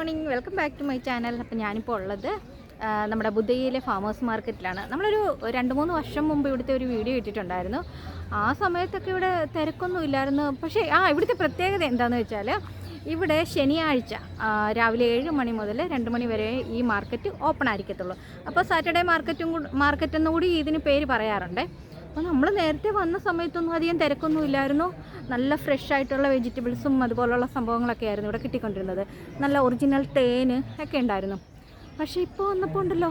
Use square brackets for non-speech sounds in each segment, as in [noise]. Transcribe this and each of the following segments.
Morning. Welcome back to my channel. അപ്പോൾ ഞാനിപ്പോൾ ഉള്ളത് നമ്മുടെ ബുദ്ധയിലെ ഫാമേഴ്സ് മാർക്കറ്റിലാണ്. നമ്മളൊരു രണ്ട് മൂന്ന് വർഷം മുമ്പ് ഇവിടുത്തെ ഒരു വീഡിയോ ഇട്ടിട്ടുണ്ടായിരുന്നു. ആ സമയത്തൊക്കെ ഇവിടെ തിരക്കൊന്നും ഇല്ലായിരുന്നു. പക്ഷേ ആ ഇവിടുത്തെ പ്രത്യേകത എന്താണെന്ന് വെച്ചാൽ ഇവിടെ ശനിയാഴ്ച രാവിലെ ഏഴ് മണി മുതൽ രണ്ട് മണി വരെ ഈ മാർക്കറ്റ് ഓപ്പൺ ആയിരിക്കത്തുള്ളൂ. അപ്പോൾ സാറ്റർഡേ മാർക്കറ്റും മാർക്കറ്റ് എന്നുകൂടി ഇതിന് പേര് പറയാറുണ്ട്. അപ്പോൾ നമ്മൾ നേരത്തെ വന്ന സമയത്തൊന്നും അധികം തിരക്കൊന്നും ഇല്ലായിരുന്നു. നല്ല ഫ്രഷ് ആയിട്ടുള്ള വെജിറ്റബിൾസും അതുപോലുള്ള സംഭവങ്ങളൊക്കെ ആയിരുന്നു ഇവിടെ കിട്ടിക്കൊണ്ടിരുന്നത്. നല്ല ഒറിജിനൽ തേന് ഒക്കെ ഉണ്ടായിരുന്നു. പക്ഷേ ഇപ്പോൾ വന്നപ്പോൾ ഉണ്ടല്ലോ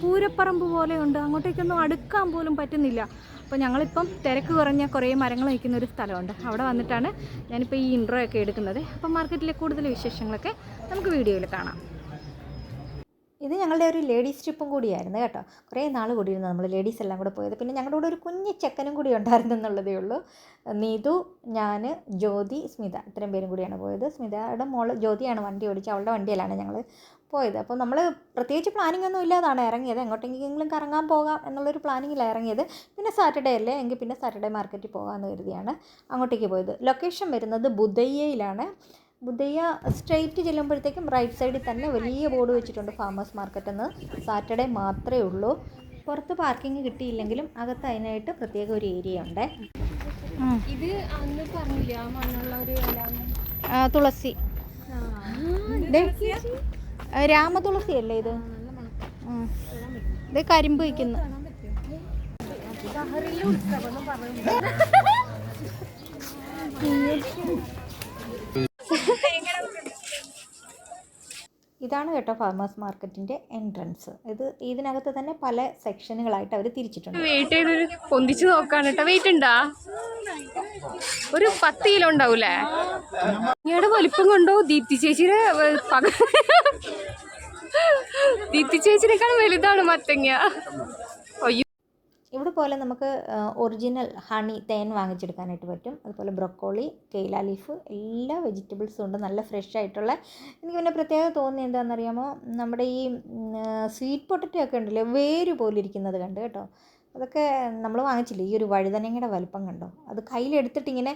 പൂരപ്പറമ്പ് പോലെയുണ്ട് അങ്ങോട്ടേക്കൊന്നും അടുക്കാൻ പോലും പറ്റുന്നില്ല. അപ്പോൾ ഞങ്ങളിപ്പം തിരക്ക് കുറഞ്ഞ കുറേ മരങ്ങൾ നിൽക്കുന്ന ഒരു സ്ഥലമുണ്ട്. അവിടെ വന്നിട്ടാണ് ഞാനിപ്പോൾ ഈ ഇൻട്രോ ഒക്കെ എടുക്കുന്നത്. അപ്പം മാർക്കറ്റിലെ കൂടുതൽ വിശേഷങ്ങളൊക്കെ നമുക്ക് വീഡിയോയിൽ കാണാം. ഇത് ഞങ്ങളുടെ ഒരു ലേഡീസ് ട്രിപ്പും കൂടിയായിരുന്നു കേട്ടോ. കുറേ നാൾ കൂടിയിരുന്നു നമ്മൾ ലേഡീസ് എല്ലാം കൂടെ പോയത്. പിന്നെ ഞങ്ങളുടെ കൂടെ ഒരു കുഞ്ഞു ചെക്കനും കൂടി ഉണ്ടായിരുന്നു എന്നുള്ളതേ ഉള്ളൂ. നീതു ഞാൻ ജ്യോതി സ്മിത ഇത്രയും പേരും കൂടിയാണ് പോയത്. സ്മിതയുടെ മോൾ ജ്യോതിയാണ് വണ്ടി ഓടിച്ച് അവളുടെ വണ്ടിയിലാണ് ഞങ്ങൾ പോയത്. അപ്പോൾ നമ്മൾ പ്രത്യേകിച്ച് പ്ലാനിംഗ് ഒന്നും ഇല്ലാതാണ് ഇറങ്ങിയത്. എങ്ങോട്ടെങ്കിലും കറങ്ങാൻ പോകാം എന്നുള്ളൊരു പ്ലാനിങ്ങിലാണ് ഇറങ്ങിയത്. പിന്നെ സാറ്റർഡേ അല്ലേ? എങ്കിൽ പിന്നെ സാറ്റർഡേ മാർക്കറ്റിൽ പോകാമെന്ന് കരുതിയാണ് അങ്ങോട്ടേക്ക് പോയത്. ലൊക്കേഷൻ വരുന്നത് ബുദ്ധയ്യയിലാണ് ബുദ്ധയ്യ സ്ട്രെയിറ്റ് ചെല്ലുമ്പോഴത്തേക്കും റൈറ്റ് സൈഡിൽ തന്നെ വലിയ ബോർഡ് വെച്ചിട്ടുണ്ട് ഫാമേഴ്സ് മാർക്കറ്റ് എന്ന്. സാറ്റർഡേ മാത്രമേ ഉള്ളൂ. പുറത്ത് പാർക്കിംഗ് കിട്ടിയില്ലെങ്കിലും അകത്ത് അതിനായിട്ട് പ്രത്യേക ഒരു ഏരിയ ഉണ്ട്. ഇത് അന്ന് പറഞ്ഞില്ല മണ്ണുള്ള ഒരു തുളസി. ദേ, രാമതുളസി അല്ലേ ഇത്. ഇത് കരിമ്പ് വയ്ക്കുന്നു ഇതാണ് കേട്ടോ ഫാർമേഴ്സ് മാർക്കറ്റിന്റെ എൻട്രൻസ് ഇത് ഇതിനകത്ത് തന്നെ പല സെക്ഷനുകളായിട്ട് അവർ തിരിച്ചിട്ടുണ്ട്. വെയിറ്റ് പൊന്തിച്ച് നോക്കാണ് കേട്ടോ. വെയിറ്റ് ഉണ്ടാ? ഒരു പത്ത് കിലോ ഉണ്ടാവൂലേ? ഇങ്ങയുടെ വലിപ്പം കൊണ്ടോ? ദീപ്തി ചേച്ചിയുടെ പക ദീപ്തി ചേച്ചിനേക്കാൾ വലുതാണ് മത്തങ്ങ. ഇവിടെ പോലെ നമുക്ക് ഒറിജിനൽ ഹണി തേൻ വാങ്ങിച്ചെടുക്കാനായിട്ട് പറ്റും. അതുപോലെ ബ്രൊക്കോളി കെയില ലീഫ് എല്ലാ വെജിറ്റബിൾസും ഉണ്ട്. നല്ല ഫ്രഷ് ആയിട്ടുള്ള എനിക്ക് പിന്നെ പ്രത്യേകത തോന്നുന്നത് എന്താണെന്നറിയാമോ? നമ്മുടെ ഈ സ്വീറ്റ് പൊട്ടറ്റോ ഒക്കെ ഉണ്ടല്ലോ വേര് പോലെ ഇരിക്കുന്നത് കണ്ട് കേട്ടോ. അതൊക്കെ നമ്മൾ വാങ്ങിച്ചില്ല? ഈ ഒരു വഴുതനങ്ങയുടെ വലുപ്പം കണ്ടോ? അത് കയ്യിലെടുത്തിട്ട് ഇങ്ങനെ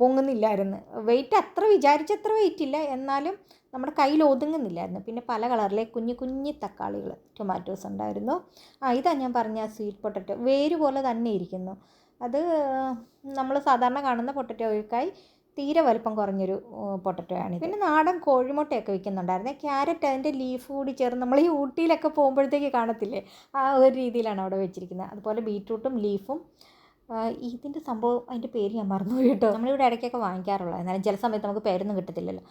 പൊങ്ങുന്നില്ലായിരുന്നു. വെയിറ്റ് അത്ര വിചാരിച്ചത്ര വെയിറ്റ് ഇല്ല. എന്നാലും നമ്മുടെ കയ്യിൽ ഒതുങ്ങുന്നില്ലായിരുന്നു. പിന്നെ പല കളറിലെ കുഞ്ഞു കുഞ്ഞു തക്കാളികൾ ടൊമാറ്റോസ് ഉണ്ടായിരുന്നു. ആ ഇതാ ഞാൻ പറഞ്ഞ സ്വീറ്റ് പൊട്ടറ്റോ വേര് പോലെ തന്നെ ഇരിക്കുന്നു. അത് നമ്മൾ സാധാരണ കാണുന്ന പൊട്ടറ്റോയ്ക്കായി തീരെ വലിപ്പം കുറഞ്ഞൊരു പൊട്ടറ്റോ ആണ് പിന്നെ നാടൻ കോഴിമുട്ടയൊക്കെ വിൽക്കുന്നുണ്ടായിരുന്നേ. ക്യാരറ്റ് അതിന്റെ ലീഫ് കൂടി ചേർന്ന് നമ്മൾ ഈ ഊട്ടിയിലൊക്കെ പോകുമ്പോഴത്തേക്ക് കാണത്തില്ലേ? ആ ഒരു രീതിയിലാണ് അവിടെ വെച്ചിരിക്കുന്നത്. അതുപോലെ ബീറ്റ്റൂട്ടും ലീഫും ഇതിന്റെ സംഭവം അതിന്റെ പേര് ഞാൻ മറന്നുപോയി കേട്ടോ. നമ്മളിവിടെ ഇടയ്ക്കൊക്കെ വാങ്ങിക്കാറുള്ളത്. എന്നാലും ചില സമയത്ത് നമുക്ക് പേരൊന്നും കിട്ടത്തില്ലല്ലോ.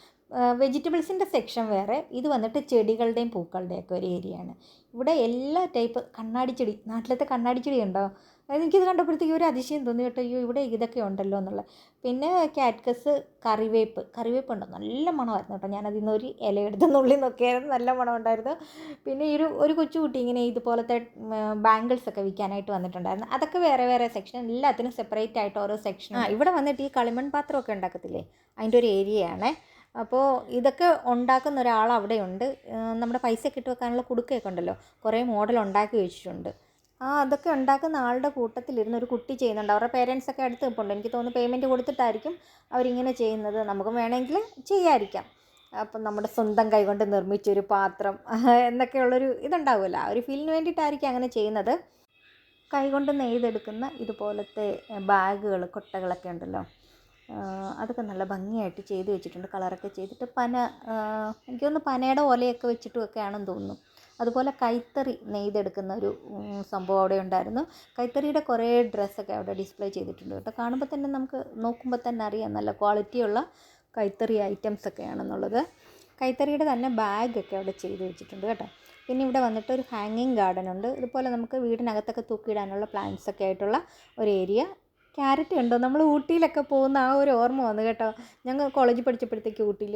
വെജിറ്റബിൾസിന്റെ സെക്ഷൻ വേറെ ഇത് വന്നിട്ട് ചെടികളുടെയും പൂക്കളുടെയൊക്കെ ഒരു ഏരിയയാണ്. ഇവിടെ എല്ലാ ടൈപ്പ് കണ്ണാടി ചെടി നാട്ടിലത്തെ കണ്ണാടി ചെടി ഉണ്ടോ? എനിക്കിത് കണ്ടപ്പോഴത്തേക്ക് ഒരു അതിശയം തോന്നി കേട്ടോ അയ്യോ ഇവിടെ ഇതൊക്കെ ഉണ്ടല്ലോ എന്നുള്ളത് പിന്നെ കാറ്റ്കസ് കറിവേപ്പ് കറിവേപ്പ് ഉണ്ടോ? നല്ല മണമായിരുന്നു കേട്ടോ. ഞാനതിൽ നിന്ന് ഒരു ഇല എടുത്ത് നുള്ളി നോക്കിയായിരുന്നു നല്ല മണം ഉണ്ടായിരുന്നു പിന്നെ ഈ ഒരു ഒരു കൊച്ചുകുട്ടി ഇങ്ങനെ ഇതുപോലത്തെ ബാംഗിൾസ് ഒക്കെ വിൽക്കാനായിട്ട് വന്നിട്ടുണ്ടായിരുന്നു. അതൊക്കെ വേറെ വേറെ സെക്ഷൻ എല്ലാത്തിനും സെപ്പറേറ്റ് ആയിട്ട് ഓരോ സെക്ഷൻ ആ ഇവിടെ വന്നിട്ട് ഈ കളിമൺ പാത്രമൊക്കെ ഉണ്ടാക്കത്തില്ലേ? അതിന്റെ ഒരു ഏരിയയാണേ. അപ്പോൾ ഇതൊക്കെ ഉണ്ടാക്കുന്ന ഒരാൾ അവിടെയുണ്ട് നമ്മുടെ പൈസ ഇട്ട് വെക്കാനുള്ള കുടുക്കയൊക്കെ ഉണ്ടല്ലോ. കുറേ മോഡൽ ഉണ്ടാക്കി വെച്ചിട്ടുണ്ട്. ആ അതൊക്കെ ഉണ്ടാക്കുന്ന ആളുടെ കൂട്ടത്തിലിരുന്ന് ഒരു കുട്ടി ചെയ്യുന്നുണ്ട്. അവരുടെ പേരൻസ് ഒക്കെ അടുത്ത് നിൽപ്പുണ്ട് എനിക്ക് തോന്നുന്നു പേയ്മെന്റ് കൊടുത്തിട്ടായിരിക്കും അവരിങ്ങനെ ചെയ്യുന്നത്. നമുക്ക് വേണമെങ്കിൽ ചെയ്യാതിരിക്കാം. അപ്പം നമ്മുടെ സ്വന്തം കൈകൊണ്ട് നിർമ്മിച്ചൊരു പാത്രം [laughs] എന്നൊക്കെയുള്ളൊരു ഇതുണ്ടാവുമല്ലോ. ആ ഒരു ഫീലിന് വേണ്ടിയിട്ടായിരിക്കും അങ്ങനെ ചെയ്യുന്നത്. കൈകൊണ്ട് നെയ്തെടുക്കുന്ന ഇതുപോലത്തെ ബാഗുകൾ കൊട്ടകളൊക്കെ ഉണ്ടല്ലോ. അതൊക്കെ നല്ല ഭംഗിയായിട്ട് ചെയ്ത് വെച്ചിട്ടുണ്ട്. കളറൊക്കെ ചെയ്തിട്ട് പന എനിക്ക് തോന്നുന്നു പനയുടെ ഓലയൊക്കെ വെച്ചിട്ടും ഒക്കെ ആണെന്ന് തോന്നുന്നു. അതുപോലെ കൈത്തറി നെയ്തെടുക്കുന്ന ഒരു സംഭവം അവിടെ ഉണ്ടായിരുന്നു. കൈത്തറിയുടെ കുറേ ഡ്രസ്സൊക്കെ അവിടെ ഡിസ്പ്ലേ ചെയ്തിട്ടുണ്ട് കേട്ടോ. കാണുമ്പോൾ തന്നെ നമുക്ക് നോക്കുമ്പോൾ തന്നെ അറിയാം. നല്ല ക്വാളിറ്റിയുള്ള കൈത്തറി ഐറ്റംസ് ഒക്കെയാണെന്നുള്ളത് കൈത്തറിയുടെ തന്നെ ബാഗൊക്കെ അവിടെ ചെയ്ത് വെച്ചിട്ടുണ്ട് കേട്ടോ. പിന്നെ ഇവിടെ വന്നിട്ട് ഒരു ഹാങ്ങിങ് ഗാർഡൻ ഉണ്ട് ഇതുപോലെ നമുക്ക് വീടിനകത്തൊക്കെ തൂക്കിയിടാനുള്ള പ്ലാന്റ്സ് ഒക്കെ ആയിട്ടുള്ള ഒരു ഏരിയ. ക്യാരറ്റ് ഉണ്ടോ നമ്മൾ ഊട്ടിയിലൊക്കെ പോകുന്ന ആ ഒരു ഓർമ്മ വന്നു കേട്ടോ. ഞങ്ങൾ കോളേജിൽ പഠിച്ചപ്പോഴത്തേക്ക് ഊട്ടിയിൽ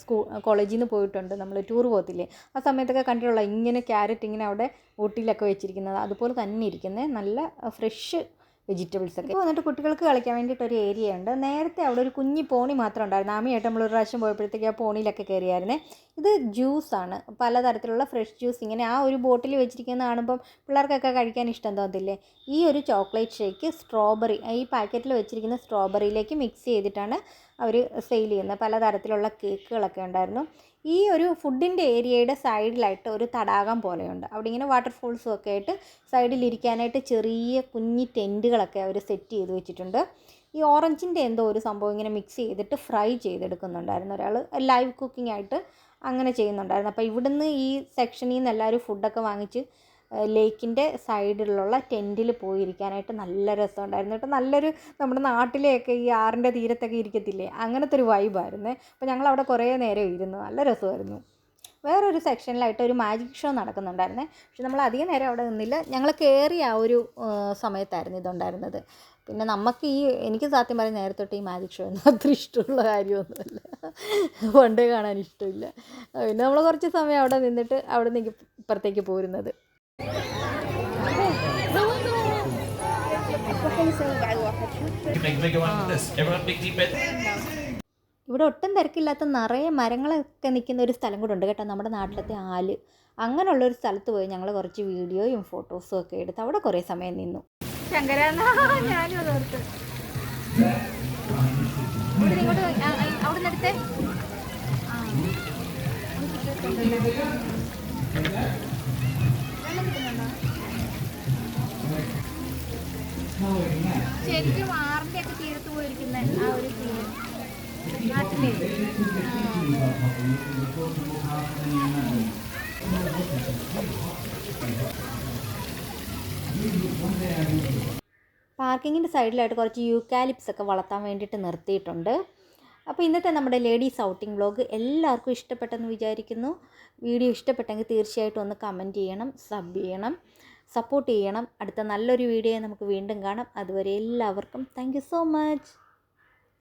സ്കൂൾ കോളേജിൽ നിന്ന് പോയിട്ടുണ്ട് നമ്മൾ ടൂർ പോകത്തില്ലേ? ആ സമയത്തൊക്കെ കണ്ടിട്ടുള്ള ഇങ്ങനെ ക്യാരറ്റ് ഇങ്ങനെ അവിടെ ഊട്ടിയിലൊക്കെ വെച്ചിരിക്കുന്നത്. അതുപോലെ തന്നെ ഇരിക്കുന്നത് നല്ല ഫ്രഷ് വെജിറ്റബിൾസ് ഒക്കെ. വന്നിട്ട് കുട്ടികൾക്ക് കളിക്കാൻ വേണ്ടിയിട്ട് ഒരു ഏരിയ ഉണ്ട്. നേരത്തെ അവിടെ ഒരു കുഞ്ഞി പോണി മാത്രം ഉണ്ടായിരുന്നു. ആമിയായിട്ട് നമ്മൾ ഒരു പ്രാവശ്യം പോയപ്പോഴത്തേക്ക് ആ പോണിയിലൊക്കെ കയറിയായിരുന്നേ. ഇത് ജ്യൂസാണ് പലതരത്തിലുള്ള ഫ്രഷ് ജ്യൂസ് ഇങ്ങനെ ആ ഒരു ബോട്ടിൽ വെച്ചിരിക്കുന്ന കാണുമ്പം പിള്ളേർക്കൊക്കെ കഴിക്കാൻ ഇഷ്ടം തോന്നത്തില്ലേ ഈ ഒരു ചോക്ലേറ്റ് ഷേക്ക് സ്ട്രോബെറി ഈ പാക്കറ്റിൽ വെച്ചിരിക്കുന്ന സ്ട്രോബെറിയിലേക്ക് മിക്സ് ചെയ്തിട്ടാണ് അവർ സെയിൽ ചെയ്യുന്നത്. പലതരത്തിലുള്ള കേക്കുകളൊക്കെ ഉണ്ടായിരുന്നു. ഈ ഒരു ഫുഡിന്റെ ഏരിയയുടെ സൈഡിലായിട്ട് ഒരു തടാകം പോലെയുണ്ട്. അവിടെ ഇങ്ങനെ വാട്ടർഫോൾസും ഒക്കെ ആയിട്ട് സൈഡിലിരിക്കാനായിട്ട് ചെറിയ കുഞ്ഞി ടെന്റുകളൊക്കെ അവർ സെറ്റ് ചെയ്ത് വെച്ചിട്ടുണ്ട്. ഈ ഓറഞ്ചിന്റെ എന്തോ ഒരു സംഭവം ഇങ്ങനെ മിക്സ് ചെയ്തിട്ട് ഫ്രൈ ചെയ്തെടുക്കുന്നുണ്ടായിരുന്നു ഒരാൾ ലൈവ് കുക്കിംഗ് ആയിട്ട് അങ്ങനെ ചെയ്യുന്നുണ്ടായിരുന്നു. അപ്പോൾ ഇവിടുന്ന് ഈ സെക്ഷനിൽ നിന്ന് എല്ലാവരും ഫുഡൊക്കെ വാങ്ങിച്ച് ലേക്കിന്റെ സൈഡിലുള്ള ടെന്റിൽ പോയിരിക്കാനായിട്ട് നല്ല രസമുണ്ടായിരുന്നു കേട്ടോ. നല്ലൊരു നമ്മുടെ നാട്ടിലെയൊക്കെ ഈ ആറിന്റെ തീരത്തൊക്കെ ഇരിക്കത്തില്ലേ? അങ്ങനത്തെ ഒരു വൈബായിരുന്നേ അപ്പോൾ ഞങ്ങൾ അവിടെ കുറേ നേരം ഇരുന്നു. നല്ല രസമായിരുന്നു. വേറൊരു സെക്ഷനിലായിട്ട് ഒരു മാജിക് ഷോ നടക്കുന്നുണ്ടായിരുന്നേ. പക്ഷെ നമ്മൾ അധികം നേരം അവിടെ നിന്നില്ല. ഞങ്ങൾ കയറിയ ആ ഒരു സമയത്തായിരുന്നു ഇതുണ്ടായിരുന്നത്. പിന്നെ നമുക്ക് ഈ എനിക്ക് സത്യം പറയാൻ നേരത്തൊട്ട് ഈ മാജിക് ഷോ ഒന്നും അത്ര ഇഷ്ടമുള്ള കാര്യമൊന്നുമല്ല. പണ്ടേ കാണാൻ ഇഷ്ടമില്ല. പിന്നെ നമ്മൾ കുറച്ച് സമയം അവിടെ നിന്നിട്ട് അവിടെ നിന്ന് ഇപ്പുറത്തേക്ക് പോരുന്നത്. ഇവിടെ ഒട്ടും തിരക്കില്ലാത്ത നിറയെ മരങ്ങളൊക്കെ നിൽക്കുന്ന ഒരു സ്ഥലം കൂടെ ഉണ്ട് കേട്ടോ നമ്മുടെ നാട്ടിലത്തെ ആൽ. അങ്ങനെയുള്ള ഒരു സ്ഥലത്ത് പോയി ഞങ്ങൾ കുറച്ച് വീഡിയോയും ഫോട്ടോസും ഒക്കെ എടുത്ത് അവിടെ കുറേ സമയം നിന്നു. ശങ്കര ഞാനും അത് ഓർത്ത് ഇവിടെ ഇങ്ങോട്ട് ആ, ആ, അവിടെ നിന്ന് എടുത്തേ ആ. വെള്ളം കിട്ടുന്നുണ്ടോ? ശരിക്കും ആറിന്റെ ഒക്കെ തീരത്ത് പോയിരിക്കുന്ന ആ ഒരു ഫീൽ പാർക്കിങ്ങിന്റെ സൈഡിലായിട്ട് കുറച്ച് യൂക്കാലിപ്സ് ഒക്കെ വളർത്താൻ വേണ്ടിയിട്ട് നിർത്തിയിട്ടുണ്ട്. അപ്പോൾ ഇന്നത്തെ നമ്മുടെ ലേഡീസ് ഔട്ടിംഗ് വ്ളോഗ് എല്ലാവർക്കും ഇഷ്ടപ്പെട്ടെന്ന് വിചാരിക്കുന്നു. വീഡിയോ ഇഷ്ടപ്പെട്ടെങ്കിൽ തീർച്ചയായിട്ടും ഒന്ന് കമന്റ് ചെയ്യണം സബ് ചെയ്യണം സപ്പോർട്ട് ചെയ്യണം. അടുത്ത നല്ലൊരു വീഡിയോ നമുക്ക് വീണ്ടും കാണാം. അതുവരെ എല്ലാവർക്കും താങ്ക് സോ മച്ച്.